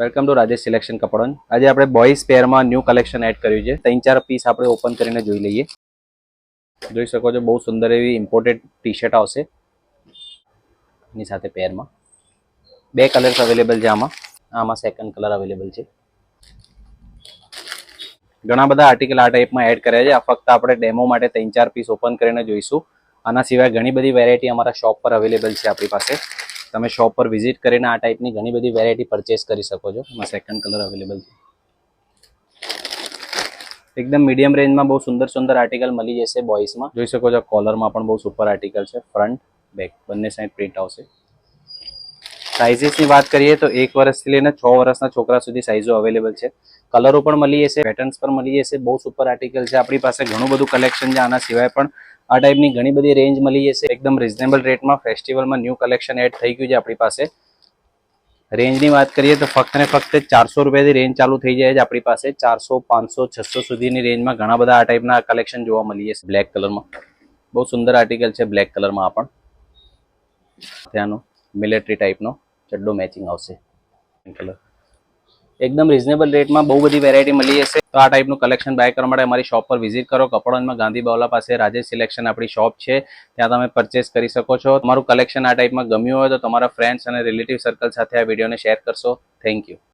Welcome to Rajesh selection કપડોન. આજે આપણે બોયઝ પેરમાં ન્યૂ કલેક્શન એડ કર્યું છે. ત્રણ ચાર પીસ આપણે ઓપન કરીને જોઈ લઈએ. જોઈ શકો છો, બહુ સુંદર એવી ઇમ્પોર્ટેડ ટી શર્ટ આવશે. એની સાથે પેરમાં બે કલર્સ અવેલેબલ છે આમાં. આમાં સેકન્ડ કલર અવેલેબલ છે. ઘણા બધા આર્ટિકલ આ ટાઈપમાં એડ કર્યા છે. આ ફક્ત આપણે ડેમો માટે ત્રણ ચાર પીસ ઓપન કરીને જોઈશું. આના સિવાય ઘણી બધી વેરાયટી અમારા શોપ પર અવેલેબલ છે આપણી પાસે. તમે શોપ પર વિઝિટ કરીને આ ટાઈપની ઘણી બધી વેરાયટી પરચેસ કરી શકો છો. એમાં સેકન્ડ કલર અવેલેબલ છે. એકદમ મીડિયમ રેન્જમાં બહુ સુંદર સુંદર આર્ટિકલ મળી જશે બોઇસમાં જોઈ શકો છો કોલરમાં પણ બહુ સુપર આર્ટિકલ છે. ફ્રન્ટ બેક બંને સાઈડ પ્રિન્ટ આવશે. સાઇઝીસની વાત કરીએ તો એક વર્ષથી લઈને છ વર્ષના છોકરા સુધી સાઇઝો અવેલેબલ છે. કલરો પણ મળી જશે પેટર્ન્સ પણ મળી જશે બહુ સુપર આર્ટિકલ છે. આપણી પાસે ઘણું બધું કલેક્શન છે, આના સિવાય પણ આ ટાઈપની ઘણી બધી રેન્જ મળી જશે એકદમ રિઝનેબલ રેટમાં ફેસ્ટિવલમાં ન્યૂ કલેક્શન એડ થઈ ગયું છે આપણી પાસે. રેન્જની વાત કરીએ તો ફક્ત ને ફક્ત ચારસો રૂપિયાથી રેન્જ ચાલુ થઈ જાય છે આપણી પાસે. ચારસો, પાંચસો, છસો સુધીની રેન્જમાં ઘણા બધા આ ટાઈપના કલેક્શન જોવા મળી જશે બ્લેક કલરમાં બહુ સુંદર આર્ટિકલ છે બ્લેક કલરમાં આ પણ. ત્યાંનો મિલિટરી ટાઈપનો ચડ્ડો મેચિંગ આવશે. એકદમ રિઝનેબલ રેટમાં બહુ બધી વેરાયટી મળી જશે તો આ ટાઈપનું કલેક્શન બાય કરવા માટે અમારી શોપ પર વિઝિટ કરો. કપડાંમાં ગાંધી બાવલા પાસે રાજેશ સિલેક્શન આપણી શોપ છે. ત્યાં તમે પરચેસ કરી શકો છો. તમારું કલેક્શન આ ટાઈપમાં ગમ્યું હોય તો તમારા ફ્રેન્ડ્સ અને રિલેટિવ સર્કલ સાથે આ વિડીયોને શેર કરશો. Thank you